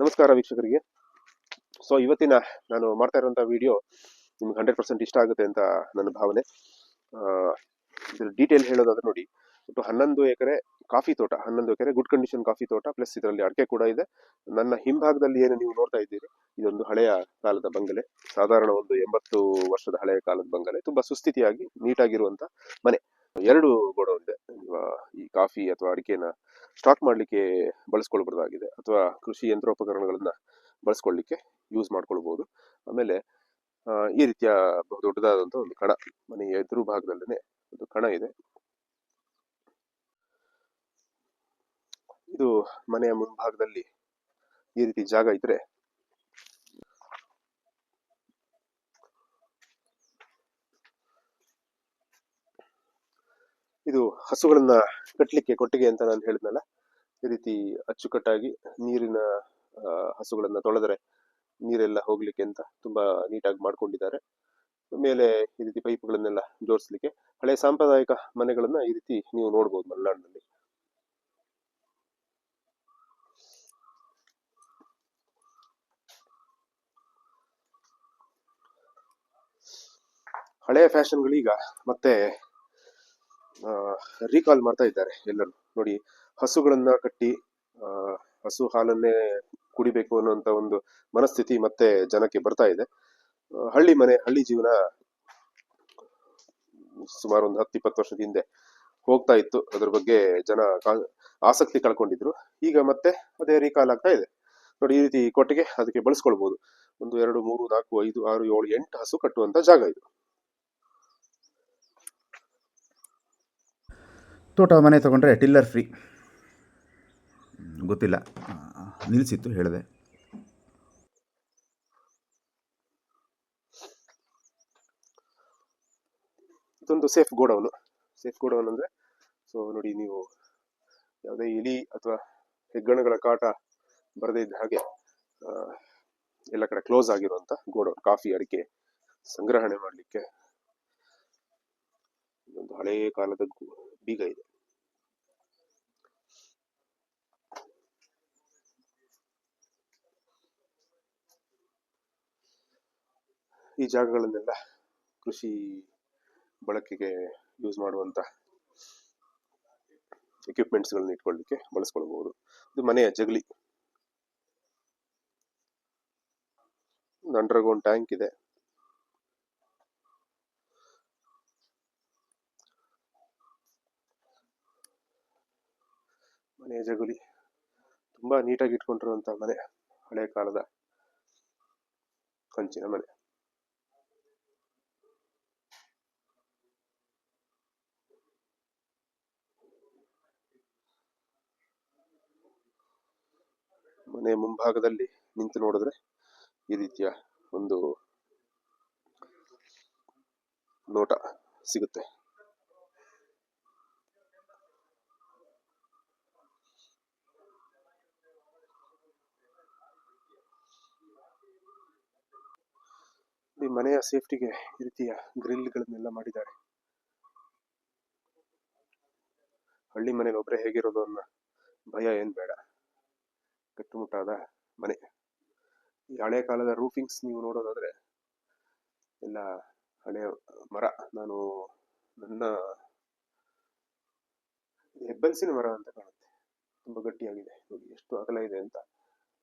ನಮಸ್ಕಾರ ವೀಕ್ಷಕರಿಗೆ. ಸೊ ಇವತ್ತಿನ ನಾನು ಮಾಡ್ತಾ ಇರುವಂಥ ವಿಡಿಯೋ ನಿಮ್ಗೆ ಹಂಡ್ರೆಡ್ ಪರ್ಸೆಂಟ್ ಇಷ್ಟ ಆಗುತ್ತೆ ಅಂತ ನನ್ನ ಭಾವನೆ. ಇದರ ಡೀಟೇಲ್ ಹೇಳೋದಾದ್ರೆ ನೋಡಿ ಒಟ್ಟು ಹನ್ನೊಂದು ಎಕರೆ ಕಾಫಿ ತೋಟ, ಹನ್ನೊಂದು ಎಕರೆ ಗುಡ್ ಕಂಡೀಷನ್ ಕಾಫಿ ತೋಟ ಪ್ಲಸ್ ಇದರಲ್ಲಿ ಅಡಿಕೆ ಕೂಡ ಇದೆ. ನನ್ನ ಹಿಂಭಾಗದಲ್ಲಿ ಏನು ನೀವು ನೋಡ್ತಾ ಇದ್ದೀರಿ, ಇದೊಂದು ಹಳೆಯ ಕಾಲದ ಬಂಗಲೆ, ಸಾಧಾರಣ ಒಂದು ಎಂಬತ್ತು ವರ್ಷದ ಹಳೆಯ ಕಾಲದ ಬಂಗಲೆ. ತುಂಬಾ ಸುಸ್ಥಿತಿಯಾಗಿ ನೀಟಾಗಿರುವಂತ ಮನೆ. ಎರಡು ಗೋಡೌನ್ ಇದೆ. ಈ ಕಾಫಿ ಅಥವಾ ಅಡಿಕೆನ ಸ್ಟಾಕ್ ಮಾಡಲಿಕ್ಕೆ ಬಳಸ್ಕೊಳ್ಬಾರ್ದಾಗಿದೆ. ಅಥವಾ ಕೃಷಿ ಯಂತ್ರೋಪಕರಣಗಳನ್ನ ಬಳಸ್ಕೊಳ್ಳಿಕ್ಕೆ ಯೂಸ್ ಮಾಡ್ಕೊಳ್ಬಹುದು ಆಮೇಲೆ ಈ ರೀತಿಯ ಬಹು ದೊಡ್ಡದಾದಂಥ ಒಂದು ಕಣ ಮನೆಯ ಎದುರು ಭಾಗದಲ್ಲೇ ಒಂದು ಕಣ ಇದೆ. ಇದು ಮನೆಯ ಮುಂಭಾಗದಲ್ಲಿ ಈ ರೀತಿ ಜಾಗ ಇದ್ರೆ ಇದು ಹಸುಗಳನ್ನ ಕಟ್ಟಲಿಕ್ಕೆ ಕೊಟ್ಟಿಗೆ ಅಂತ ನಾನು ಹೇಳಿದ್ನಲ್ಲ, ಈ ರೀತಿ ಅಚ್ಚುಕಟ್ಟಾಗಿ ನೀರಿನ ಹಸುಗಳನ್ನ ತೊಳೆದರೆ ನೀರೆಲ್ಲ ಹೋಗ್ಲಿಕ್ಕೆ ಅಂತ ತುಂಬಾ ನೀಟಾಗಿ ಮಾಡ್ಕೊಂಡಿದ್ದಾರೆ. ಮೇಲೆ ಈ ರೀತಿ ಪೈಪ್ಗಳನ್ನೆಲ್ಲ ಜೋಡಿಸ್ಲಿಕ್ಕೆ ಹಳೆ ಸಾಂಪ್ರದಾಯಿಕ ಮನೆಗಳನ್ನ ಈ ರೀತಿ ನೀವು ನೋಡ್ಬೋದು ಮಲೆನಾಡಿನಲ್ಲಿ. ಹಳೆಯ ಫ್ಯಾಷನ್ಗಳೀಗ ಮತ್ತೆ ರೀಕಾಲ್ ಮಾಡ್ತಾ ಇದ್ದಾರೆ ಎಲ್ಲರೂ. ನೋಡಿ, ಹಸುಗಳನ್ನ ಕಟ್ಟಿ ಹಸು ಹಾಲನ್ನೇ ಕುಡಿಬೇಕು ಅನ್ನುವಂತ ಒಂದು ಮನಸ್ಥಿತಿ ಮತ್ತೆ ಜನಕ್ಕೆ ಬರ್ತಾ ಇದೆ. ಹಳ್ಳಿ ಮನೆ, ಹಳ್ಳಿ ಜೀವನ ಸುಮಾರು ಒಂದು ಹತ್ತು ಇಪ್ಪತ್ತು ವರ್ಷದ ಹಿಂದೆ ಹೋಗ್ತಾ ಇತ್ತು. ಅದ್ರ ಬಗ್ಗೆ ಜನ ಆಸಕ್ತಿ ಕಳ್ಕೊಂಡಿದ್ರು. ಈಗ ಮತ್ತೆ ಅದೇ ರೀಕಾಲ್ ಆಗ್ತಾ ಇದೆ. ನೋಡಿ, ಈ ರೀತಿ ಕೊಟ್ಟಿಗೆ ಅದಕ್ಕೆ ಬಳಸ್ಕೊಳ್ಬಹುದು ಒಂದು ಎರಡು, ಮೂರು, ನಾಲ್ಕು, ಐದು, ಆರು, ಏಳು, ಎಂಟು ಹಸು ಕಟ್ಟುವಂತ ಜಾಗ ಇದು. ತೋಟ ಮನೆ ತೊಗೊಂಡ್ರೆ ಟಿಲ್ಲರ್ ಫ್ರೀ. ಗೊತ್ತಿಲ್ಲ. ನಿಲ್ಲಿಸಿತ್ತು ಹೇಳಿದೆ. ಇದೊಂದು ಸೇಫ್ ಗೋಡೌನು. ಸೇಫ್ ಗೋಡೌನ್ ಅಂದರೆ ಸೊ ನೋಡಿ ನೀವು ಯಾವುದೇ ಇಲಿ ಅಥವಾ ಹೆಗ್ಗಣಗಳ ಕಾಟ ಬರದೇ ಇದ್ದ ಹಾಗೆ ಎಲ್ಲ ಕಡೆ ಕ್ಲೋಸ್ ಆಗಿರುವಂಥ ಗೋಡೌನ್. ಕಾಫಿ ಅಡಿಕೆ ಸಂಗ್ರಹಣೆ ಮಾಡಲಿಕ್ಕೆ ಒಂದು ಹಳೆಯ ಕಾಲದ ಬೀಗ ಇದೆ. ಈ ಜಾಗಗಳನ್ನೆಲ್ಲ ಕೃಷಿ ಬಳಕೆಗೆ ಯೂಸ್ ಮಾಡುವಂತ ಎಕ್ವಿಪ್ಮೆಂಟ್ಸ್ಗಳನ್ನ ಇಟ್ಕೊಳ್ಳಿಕ್ಕೆ ಬಳಸ್ಕೊಳ್ಬಹುದು ಇದು ಮನೆಯ ಜಗಲಿ. ಅಂಡರ್ಗ್ರೌಂಡ್ ಟ್ಯಾಂಕ್ ಇದೆ. ಜಗುಲಿ ತುಂಬಾ ನೀಟಾಗಿ ಇಟ್ಕೊಂಡಿರುವಂತ ಮನೆ ಹಳೆಯ ಕಾಲದ ಕಂಚಿನ ಮನೆ. ಮನೆ ಮುಂಭಾಗದಲ್ಲಿ ನಿಂತು ನೋಡಿದ್ರೆ ಈ ರೀತಿಯ ಒಂದು ನೋಟ ಸಿಗುತ್ತೆ. ಈ ಮನೆಯ ಸೇಫ್ಟಿಗೆ ಈ ರೀತಿಯ ಗ್ರಿಲ್ಗಳನ್ನೆಲ್ಲ ಮಾಡಿದ್ದಾರೆ. ಹಳ್ಳಿ ಮನೇಲಿ ಒಬ್ಬರೇ ಹೇಗಿರೋದು ಅನ್ನೋ ಭಯ ಏನು ಬೇಡ. ಕಟ್ಟುಮುಟ್ಟಾದ ಮನೆ. ಈ ಹಳೆ ಕಾಲದ ರೂಫಿಂಗ್ಸ್ ನೀವು ನೋಡೋದಾದ್ರೆ ಎಲ್ಲ ಹಳೆಯ ಮರ. ನಾನು ನನ್ನ ಹೆಬ್ಬೆಲ್ಸಿನ ಮರ ಅಂತ ಕಾಣುತ್ತೆ. ತುಂಬಾ ಗಟ್ಟಿಯಾಗಿದೆ. ನೋಡಿ, ಎಷ್ಟು ಅಗಲ ಇದೆ ಅಂತ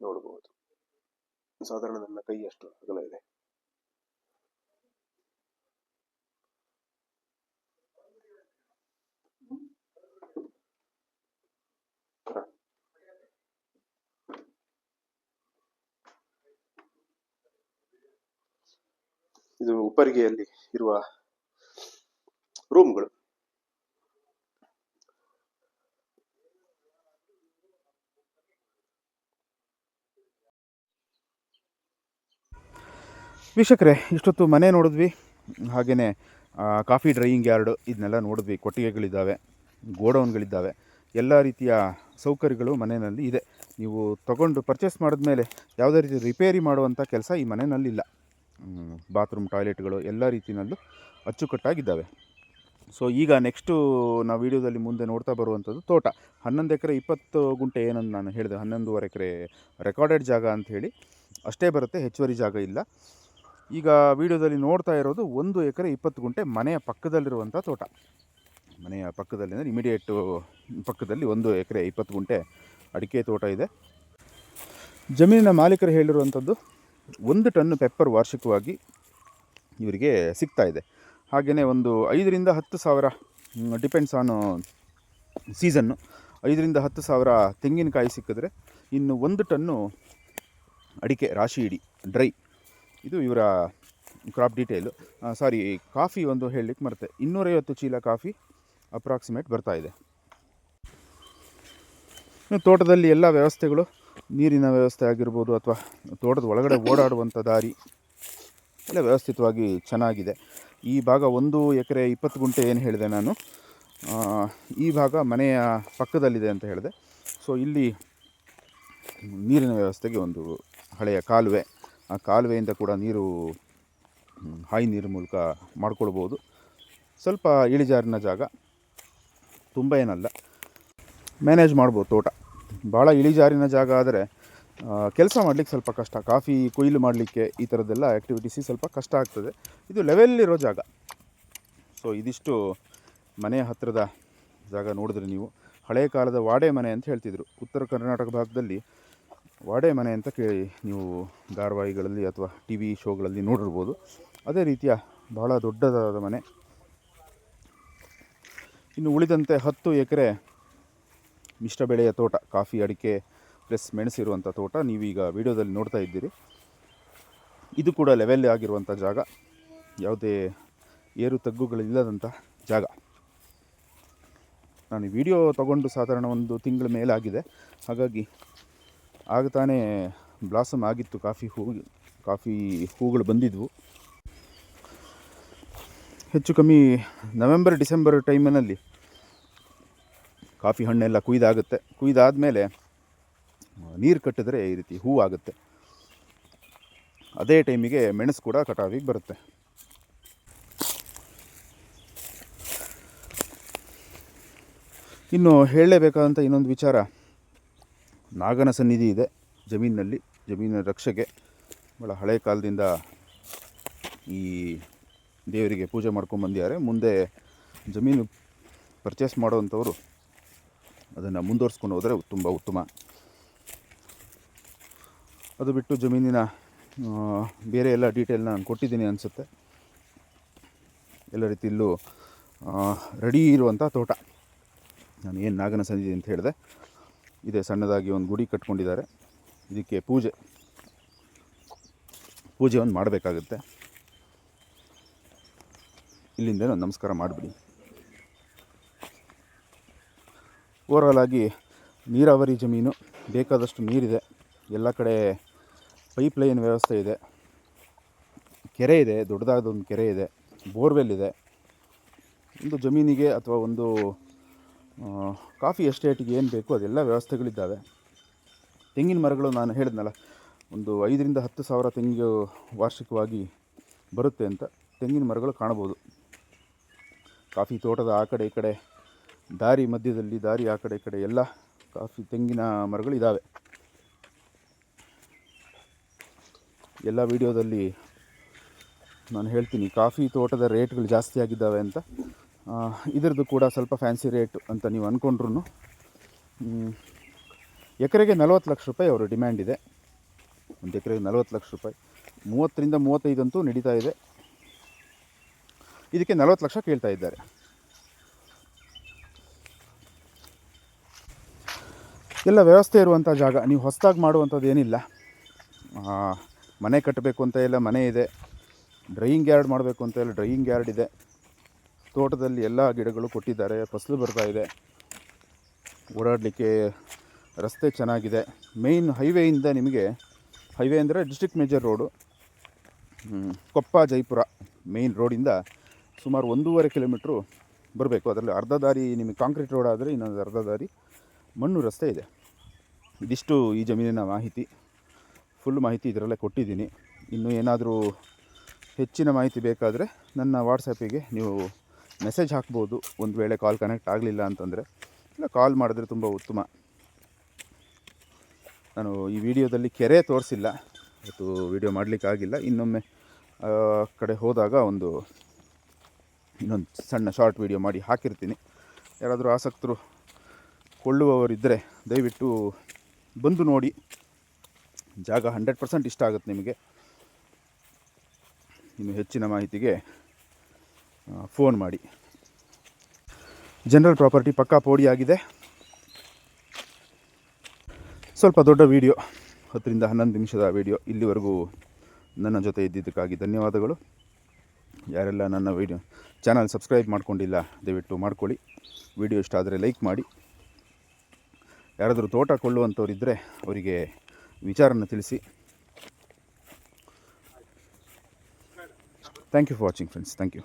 ನೋಡಬಹುದು ಸಾಧಾರಣ ನನ್ನ ಕೈ ಅಷ್ಟು ಅಗಲ ಇದೆ. ಇದು ಉಪ್ಪರಿಗೆಯಲ್ಲಿ ಇರುವ ರೂಮ್ಗಳು. ವೀಕ್ಷಕರೇ, ಇಷ್ಟೊತ್ತು ಮನೆ ನೋಡಿದ್ವಿ. ಹಾಗೆಯೇ ಕಾಫಿ ಡ್ರೈಯಿಂಗ್ ಯಾರ್ಡು ಇದನ್ನೆಲ್ಲ ನೋಡಿದ್ವಿ. ಕೊಟ್ಟಿಗೆಗಳಿದ್ದಾವೆ, ಗೋಡೌನ್ಗಳಿದ್ದಾವೆ. ಎಲ್ಲ ರೀತಿಯ ಸೌಕರ್ಯಗಳು ಮನೆಯಲ್ಲಿ ಇದೆ. ನೀವು ತಗೊಂಡು ಪರ್ಚೇಸ್ ಮಾಡಿದ್ಮೇಲೆ ಯಾವುದೇ ರೀತಿ ರಿಪೇರಿ ಮಾಡುವಂಥ ಕೆಲಸ ಈ ಮನೆಯಲ್ಲಿಲ್ಲ. ಬಾತ್ರೂಮ್, ಟಾಯ್ಲೆಟ್ಗಳು ಎಲ್ಲ ರೀತಿಯಲ್ಲೂ ಅಚ್ಚುಕಟ್ಟಾಗಿದ್ದಾವೆ. ಸೊ ಈಗ ನೆಕ್ಸ್ಟು ನಾವು ವಿಡಿಯೋದಲ್ಲಿ ಮುಂದೆ ನೋಡ್ತಾ ಬರುವಂಥದ್ದು ತೋಟ. ಹನ್ನೊಂದು ಎಕರೆ, ಇಪ್ಪತ್ತು ಗುಂಟೆ ಏನಂತ ನಾನು ಹೇಳಿದೆ, ಹನ್ನೊಂದುವರೆ ಎಕರೆ ರೆಕಾರ್ಡೆಡ್ ಜಾಗ ಅಂತ ಹೇಳಿ. ಅಷ್ಟೇ ಬರುತ್ತೆ, ಹೆಚ್ಚುವರಿ ಜಾಗ ಇಲ್ಲ. ಈಗ ವಿಡಿಯೋದಲ್ಲಿ ನೋಡ್ತಾ ಇರೋದು ಒಂದು ಎಕರೆ, ಇಪ್ಪತ್ತು ಗುಂಟೆ ಮನೆಯ ಪಕ್ಕದಲ್ಲಿರುವಂಥ ತೋಟ. ಮನೆಯ ಪಕ್ಕದಲ್ಲಿ ಅಂದರೆ ಇಮಿಡಿಯೇಟು ಪಕ್ಕದಲ್ಲಿ ಒಂದು ಎಕರೆ, ಇಪ್ಪತ್ತು ಗುಂಟೆ ಅಡಿಕೆ ತೋಟ ಇದೆ. ಜಮೀನಿನ ಮಾಲೀಕರು ಹೇಳಿರುವಂಥದ್ದು ಒಂದು ಟನ್ ಪೆಪ್ಪರ್ ವಾರ್ಷಿಕವಾಗಿ ಇವರಿಗೆ ಸಿಗ್ತಾ ಇದೆ. ಹಾಗೆಯೇ ಒಂದು ಐದರಿಂದ ಹತ್ತು ಸಾವಿರ ಡಿಪೆಂಡ್ಸ್ ಆನ್ ಸೀಸನ್ನು ಐದರಿಂದ ಹತ್ತು ಸಾವಿರ ತೆಂಗಿನಕಾಯಿ ಸಿಕ್ಕಿದ್ರೆ ಇನ್ನು ಒಂದು ಟನ್ನು ಅಡಿಕೆ, ರಾಶಿ ಇಡಿ ಡ್ರೈ ಇದು ಇವರ ಕ್ರಾಪ್ ಡೀಟೇಲು ಸಾರಿ ಕಾಫಿ ಒಂದು ಹೇಳಲಿಕ್ಕೆ ಮರೆತೆ. ಇನ್ನೂರೈವತ್ತು ಚೀಲ ಕಾಫಿ ಅಪ್ರಾಕ್ಸಿಮೇಟ್ ಬರ್ತಾ ಇದೆ. ತೋಟದಲ್ಲಿ ಎಲ್ಲ ವ್ಯವಸ್ಥೆಗಳು ನೀರಿನ ವ್ಯವಸ್ಥೆ ಆಗಿರ್ಬೋದು ಅಥವಾ ತೋಟದ ಒಳಗಡೆ ಓಡಾಡುವಂಥ ದಾರಿ ಎಲ್ಲ ವ್ಯವಸ್ಥಿತವಾಗಿ ಚೆನ್ನಾಗಿದೆ. ಈ ಭಾಗ ಒಂದು ಎಕರೆ ಇಪ್ಪತ್ತು ಗುಂಟೆ ಏನು ಹೇಳಿದೆ ನಾನು. ಈ ಭಾಗ ಮನೆಯ ಪಕ್ಕದಲ್ಲಿದೆ ಅಂತ ಹೇಳಿದೆ. ಸೊ ಇಲ್ಲಿ ನೀರಿನ ವ್ಯವಸ್ಥೆಗೆ ಒಂದು ಹಳೆಯ ಕಾಲುವೆ. ಆ ಕಾಲುವೆಯಿಂದ ಕೂಡ ನೀರು ಹಾಯಿ ನೀರು ಮೂಲಕ ಮಾಡ್ಕೊಳ್ಬೋದು. ಸ್ವಲ್ಪ ಇಳಿಜಾರಿನ ಜಾಗ. ತುಂಬ ಏನಲ್ಲ. ಮ್ಯಾನೇಜ್ ಮಾಡ್ಬೋದು ತೋಟ. ಭಾಳ ಇಳಿಜಾರಿನ ಜಾಗ ಆದರೆ ಕೆಲಸ ಮಾಡಲಿಕ್ಕೆ ಸ್ವಲ್ಪ ಕಷ್ಟ. ಕಾಫಿ ಕೊಯ್ಲು ಮಾಡಲಿಕ್ಕೆ ಈ ಥರದ್ದೆಲ್ಲ ಆ್ಯಕ್ಟಿವಿಟೀಸಿ ಸ್ವಲ್ಪ ಕಷ್ಟ ಆಗ್ತದೆ. ಇದು ಲೆವೆಲ್ಲಿರೋ ಜಾಗ. ಸೊ ಇದಿಷ್ಟು ಮನೆಯ ಹತ್ತಿರದ ಜಾಗ ನೋಡಿದ್ರೆ ನೀವು. ಹಳೆಯ ಕಾಲದ ವಾಡೆ ಮನೆ ಅಂತ ಹೇಳ್ತಿದ್ರು. ಉತ್ತರ ಕರ್ನಾಟಕ ಭಾಗದಲ್ಲಿ ವಾಡೆ ಮನೆ ಅಂತ ಕೇಳಿ ನೀವು ಧಾರಾವಾಹಿಗಳಲ್ಲಿ ಅಥವಾ ಟಿ ವಿ ಶೋಗಳಲ್ಲಿ ನೋಡಿರ್ಬೋದು. ಅದೇ ರೀತಿಯ ಬಹಳ ದೊಡ್ಡದಾದ ಮನೆ. ಇನ್ನು ಉಳಿದಂತೆ ಹತ್ತು ಎಕರೆ ಮಿಶ್ರ ಬೆಳೆಯ ತೋಟ, ಕಾಫಿ, ಅಡಿಕೆ ಪ್ಲಸ್ ಮೆಣಸಿರುವಂಥ ತೋಟ ನೀವೀಗ ವಿಡಿಯೋದಲ್ಲಿ ನೋಡ್ತಾ ಇದ್ದೀರಿ. ಇದು ಕೂಡ ಲೆವೆಲ್ ಆಗಿರುವಂಥ ಜಾಗ. ಯಾವುದೇ ಏರು ತಗ್ಗುಗಳಿಲ್ಲದಂಥ ಜಾಗ. ನಾನು ವಿಡಿಯೋ ತಗೊಂಡು ಸಾಧಾರಣ ಒಂದು ತಿಂಗಳ ಮೇಲಾಗಿದೆ. ಹಾಗಾಗಿ ಆಗ ತಾನೇ ಬ್ಲಾಸಮ್ ಆಗಿತ್ತು, ಕಾಫಿ ಹೂ, ಕಾಫಿ ಹೂಗಳು ಬಂದಿದ್ವು. ಹೆಚ್ಚು ಕಮ್ಮಿ ನವೆಂಬರ್ ಡಿಸೆಂಬರ್ ಟೈಮಿನಲ್ಲಿ ಕಾಫಿ ಹಣ್ಣೆಲ್ಲ ಕುಯ್ದಾಗುತ್ತೆ. ಕುಯ್ದಾದಮೇಲೆ ನೀರು ಕಟ್ಟಿದ್ರೆ ಈ ರೀತಿ ಹೂ ಆಗುತ್ತೆ. ಅದೇ ಟೈಮಿಗೆ ಮೆಣಸು ಕೂಡ ಕಟಾವಿಗೆ ಬರುತ್ತೆ. ಇನ್ನು ಹೇಳಲೇಬೇಕಾದಂಥ ಇನ್ನೊಂದು ವಿಚಾರ, ನಾಗನ ಸನ್ನಿಧಿ ಇದೆ ಜಮೀನಿನಲ್ಲಿ, ಜಮೀನಿನ ರಕ್ಷೆಗೆ. ಭಾಳ ಹಳೆ ಕಾಲದಿಂದ ಈ ದೇವರಿಗೆ ಪೂಜೆ ಮಾಡ್ಕೊಂಬಂದಿದ್ದಾರೆ ಮುಂದೆ ಜಮೀನು ಪರ್ಚೇಸ್ ಮಾಡೋವಂಥವ್ರು ಅದನ್ನು ಮುಂದುವರ್ಸ್ಕೊಂಡು ಹೋದರೆ ತುಂಬ ಉತ್ತಮ. ಅದು ಬಿಟ್ಟು ಜಮೀನಿನ ಬೇರೆ ಎಲ್ಲ ಡೀಟೇಲ್ನ ನಾನು ಕೊಟ್ಟಿದ್ದೀನಿ ಅನಿಸುತ್ತೆ. ಎಲ್ಲ ರೀತಿಯಲ್ಲೂ ರೆಡಿ ಇರುವಂಥ ತೋಟ. ನಾನು ಏನು ನಾಗನ ಸಂಧಿ ಅಂತ ಹೇಳಿದೆ. ಇದೆ ಸಣ್ಣದಾಗಿ ಒಂದು ಗುಡಿ ಕಟ್ಕೊಂಡಿದ್ದಾರೆ. ಇದಕ್ಕೆ ಪೂಜೆ. ಪೂಜೆ ಒಂದು ಮಾಡಬೇಕಾಗುತ್ತೆ. ಇಲ್ಲಿಂದ ನಮಸ್ಕಾರ ಮಾಡಿಬಿಡಿ. ಓವರಾಲ್ ಆಗಿ ನೀರಾವರಿ ಜಮೀನು, ಬೇಕಾದಷ್ಟು ನೀರಿದೆ. ಎಲ್ಲ ಕಡೆ ಪೈಪ್ ಲೈನ್ ವ್ಯವಸ್ಥೆ ಇದೆ. ಕೆರೆ ಇದೆ, ದೊಡ್ಡದಾದ ಒಂದು ಕೆರೆ ಇದೆ, ಬೋರ್ವೆಲ್ ಇದೆ. ಒಂದು ಜಮೀನಿಗೆ ಅಥವಾ ಒಂದು ಕಾಫಿ ಎಸ್ಟೇಟಿಗೆ ಏನು ಬೇಕು ಅದೆಲ್ಲ ವ್ಯವಸ್ಥೆಗಳಿದ್ದಾವೆ. ತೆಂಗಿನ ಮರಗಳು ನಾನು ಹೇಳಿದ್ನಲ್ಲ, ಒಂದು ಐದರಿಂದ ಹತ್ತು ಸಾವಿರ ತೆಂಗು ವಾರ್ಷಿಕವಾಗಿ ಬರುತ್ತೆ ಅಂತ ತೆಂಗಿನ ಮರಗಳು ಕಾಣ್ಬೋದು. ಕಾಫಿ ತೋಟದ ಆ ಕಡೆ ಈ ಕಡೆ ದಾರಿ ಮಧ್ಯದಲ್ಲಿ, ದಾರಿ ಆ ಕಡೆ, ಈ ಕಡೆ ಎಲ್ಲ ಕಾಫಿ ತೆಂಗಿನ ಮರಗಳು ಇದ್ದಾವೆ ಎಲ್ಲ ವಿಡಿಯೋದಲ್ಲಿ ನಾನು ಹೇಳ್ತೀನಿ, ಕಾಫಿ ತೋಟದ ರೇಟ್ಗಳು ಜಾಸ್ತಿ ಆಗಿದ್ದಾವೆ ಅಂತ. ಇದರದ್ದು ಕೂಡ ಸ್ವಲ್ಪ ಫ್ಯಾನ್ಸಿ ರೇಟ್ ಅಂತ ನೀವು ಅಂದ್ಕೊಂಡ್ರು ಎಕರೆಗೆ ನಲವತ್ತು ಲಕ್ಷ ರೂಪಾಯಿ ಅವರು ಡಿಮ್ಯಾಂಡ್ ಇದೆ. ಒಂದು ಎಕರೆಗೆ ನಲವತ್ತು ಲಕ್ಷ ರೂಪಾಯಿ. ಮೂವತ್ತರಿಂದ ಮೂವತ್ತೈದಂತೂ ನಡೀತಾ ಇದೆ. ಇದಕ್ಕೆ ನಲವತ್ತು ಲಕ್ಷ ಕೇಳ್ತಾ ಇದ್ದಾರೆ. ಎಲ್ಲ ವ್ಯವಸ್ಥೆ ಇರುವಂಥ ಜಾಗ. ನೀವು ಹೊಸದಾಗಿ ಮಾಡುವಂಥದ್ದು ಏನಿಲ್ಲ. ಮನೆ ಕಟ್ಟಬೇಕು ಅಂತ ಎಲ್ಲ ಮನೆ ಇದೆ. ಡ್ರೈಯಿಂಗ್ ಯಾರ್ಡ್ ಮಾಡಬೇಕು ಅಂತ ಎಲ್ಲ ಡ್ರೈಯಿಂಗ್ ಯಾರ್ಡ್ ಇದೆ. ತೋಟದಲ್ಲಿ ಎಲ್ಲ ಗಿಡಗಳು ಕೊಟ್ಟಿದ್ದಾರೆ. ಫಸಲು ಬರ್ತಾ ಇದೆ. ಓಡಾಡಲಿಕ್ಕೆ ರಸ್ತೆ ಚೆನ್ನಾಗಿದೆ. ಮೇಯ್ನ್ ಹೈವೇಯಿಂದ ನಿಮಗೆ ಹೈವೇ ಅಂದರೆ district major road Koppa, Jaipura main ರೋಡಿಂದ ಸುಮಾರು ಒಂದೂವರೆ ಕಿಲೋಮೀಟ್ರು ಬರಬೇಕು. ಅದರಲ್ಲಿ ಅರ್ಧ ದಾರಿ ನಿಮಗೆ ಕಾಂಕ್ರೀಟ್ ರೋಡ್ ಆದರೆ ಇನ್ನೊಂದು ಅರ್ಧ ದಾರಿ ಮಣ್ಣು ರಸ್ತೆ ಇದೆ. ಇದಿಷ್ಟು ಈ ಜಮೀನಿನ ಮಾಹಿತಿ. ಫುಲ್ ಮಾಹಿತಿ ಇದರಲ್ಲೇ ಕೊಟ್ಟಿದ್ದೀನಿ. ಇನ್ನು ಏನಾದರೂ ಹೆಚ್ಚಿನ ಮಾಹಿತಿ ಬೇಕಾದರೆ ನನ್ನ ವಾಟ್ಸಪ್ಪಿಗೆ ನೀವು ಮೆಸೇಜ್ ಹಾಕ್ಬೋದು. ಒಂದು ವೇಳೆ ಕಾಲ್ ಕನೆಕ್ಟ್ ಆಗಲಿಲ್ಲ ಅಂತಂದರೆ, ಇಲ್ಲ ಕಾಲ್ ಮಾಡಿದ್ರೆ ತುಂಬ ಉತ್ತಮ. ನಾನು ಈ ವಿಡಿಯೋದಲ್ಲಿ ಕೆರೆ ತೋರಿಸಿಲ್ಲ. ಇವತ್ತು ವಿಡಿಯೋ ಮಾಡಲಿಕ್ಕಾಗಿಲ್ಲ ಇನ್ನೊಮ್ಮೆ ಕಡೆ ಹೋದಾಗ ಒಂದು, ಇನ್ನೊಂದು ಸಣ್ಣ ಶಾರ್ಟ್ ವಿಡಿಯೋ ಮಾಡಿ ಹಾಕಿರ್ತೀನಿ. ಯಾರಾದರೂ ಆಸಕ್ತರು ಕೊಳ್ಳುವವರಿದ್ದರೆ ದಯವಿಟ್ಟು ಬಂದು ನೋಡಿ. ಜಾಗ ಹಂಡ್ರೆಡ್ ಪರ್ಸೆಂಟ್ ಇಷ್ಟ ಆಗುತ್ತೆ ನಿಮಗೆ. ಇನ್ನು ಹೆಚ್ಚಿನ ಮಾಹಿತಿಗೆ ಫೋನ್ ಮಾಡಿ. ಜನರಲ್ ಪ್ರಾಪರ್ಟಿ ಪಕ್ಕಾ ಪೋಡಿ ಆಗಿದೆ. ಸ್ವಲ್ಪ ದೊಡ್ಡ ವಿಡಿಯೋ, ಹತ್ತರಿಂದ ಹನ್ನೊಂದು ನಿಮಿಷದ ವಿಡಿಯೋ ಇಲ್ಲಿವರೆಗೂ ನನ್ನ ಜೊತೆ ಇದ್ದಿದ್ದಕ್ಕಾಗಿ ಧನ್ಯವಾದಗಳು. ಯಾರೆಲ್ಲ ನನ್ನ ವಿಡಿಯೋ, ಚಾನಲ್ ಸಬ್ಸ್ಕ್ರೈಬ್ ಮಾಡ್ಕೊಂಡಿಲ್ಲ, ದಯವಿಟ್ಟು ಮಾಡ್ಕೊಳ್ಳಿ. ವಿಡಿಯೋ ಇಷ್ಟ ಆದರೆ ಲೈಕ್ ಮಾಡಿ. ಯಾರಾದರೂ ತೋಟ ಕೊಳ್ಳುವಂಥವ್ರಿದ್ದರೆ ಅವರಿಗೆ ವಿಚಾರನ ತಿಳಿಸಿ. Thank you for watching friends thank you